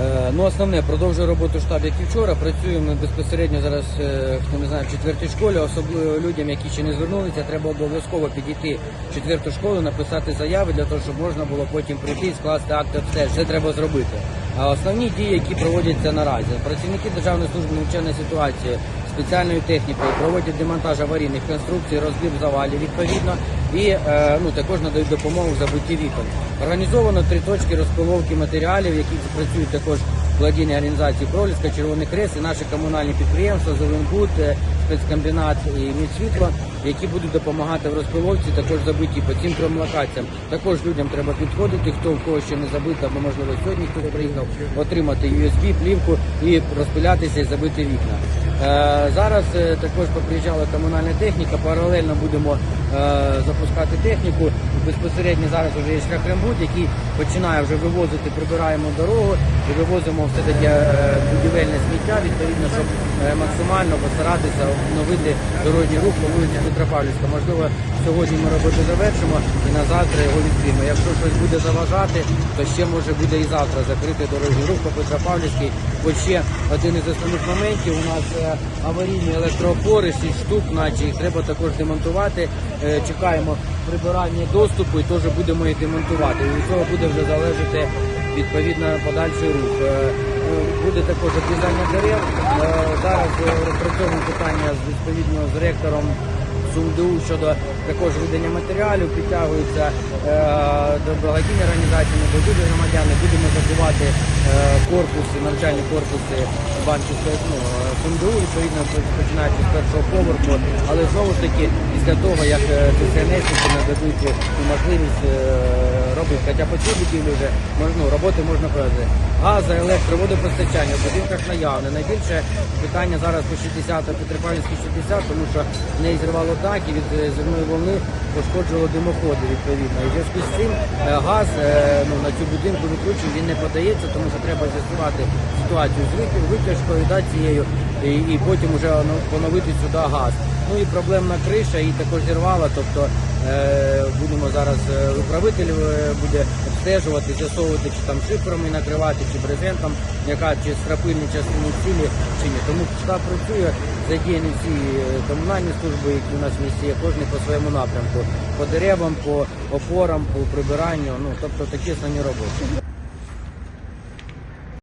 Е, Ну, основне, продовжує роботу штаб, як і вчора. Працюємо безпосередньо зараз, е, хто не знає, в четвертій школі, особливо людям, які ще не звернулися, треба обов'язково підійти в четверту школу, написати заяви для того, щоб можна було потім прийти і скласти акт обстеж. Це треба зробити. А основні дії, які проводяться наразі, працівники Державної служби надзвичайної ситуації спеціальною технікою проводять демонтаж аварійних конструкцій, розбір завалів відповідно і е, ну, також надають допомогу в забутті вікон. Організовано три точки розпиловки матеріалів, які працюють також благодійні організації Проліска, Червоний Хрест і наші комунальні підприємства, Зеленбуд, е, спецкомбінат і Мідсвітло, які будуть допомагати в розпиловці, також забиті по цим трьом локаціям. Також людям треба підходити, хто в кого ще не забито, або можливо сьогодні хтось приїхав, отримати USB, плівку і розпилятися і забити вікна. Е, зараз е, також поприїжджала комунальна техніка, паралельно будемо е, запускати техніку. Безпосередньо зараз вже є шляхрембуд, який починає вже вивозити, прибираємо дорогу і вивозимо все таке будівельне сміття, відповідно, щоб максимально постаратися обновити дорожній рух по вулиці Петропавлівська. Можливо, сьогодні ми роботу завершимо і на завтра його відкриємо. Якщо щось буде заважати, то ще може буде і завтра закрити дорожній рух по Петропавлівській. Бо ще один із основних моментів у нас аварійні електроопори, 6 штук, наче їх треба також демонтувати. Е, Чекаємо прибирання доступу і теж будемо їх демонтувати. І від цього буде вже залежати відповідно подальший рух. Е, е, Буде також обрізання дерев. Е, Зараз е, розпрацьовуємо питання з відповідно з ректором СумДУ щодо також видання матеріалів, підтягуються е, до благодійні організації, небайдужі громадяни. Будемо закривати е, корпуси, навчальні корпуси банківського ну, е, СумДУ, відповідно починаючи з першого поверху. Але знову ж таки, після того, як е, ЦСНСники нададуть можливість е, робити, хоча по цій будівлі вже ну, роботи можна провести. Газа, електро, водопостачання в будинках наявне. Найбільше питання зараз по 60 Петропавлівській 60, тому що в неї зірвало дах і від е, зерної волни пошкоджувало димоходи відповідно. І в зв'язку з цим е, газ е, ну, на цю будинку відкручує, він не подається, тому що треба з'ясувати ситуацію з витяжкою да, цією і, і потім вже ну, поновити сюди газ. Ну і проблемна криша, її також зірвала, тобто будемо зараз е, управитель е, буде обстежувати, з'ясовувати, чи там шифрами накривати, чи брезентом, яка чи стропильні частини цілі, чи ні. Тому штаб працює, задіяні всі е, комунальні служби, які у нас в місті є, кожен по своєму напрямку, по деревам, по опорам, по прибиранню. Ну тобто такі основні роботи.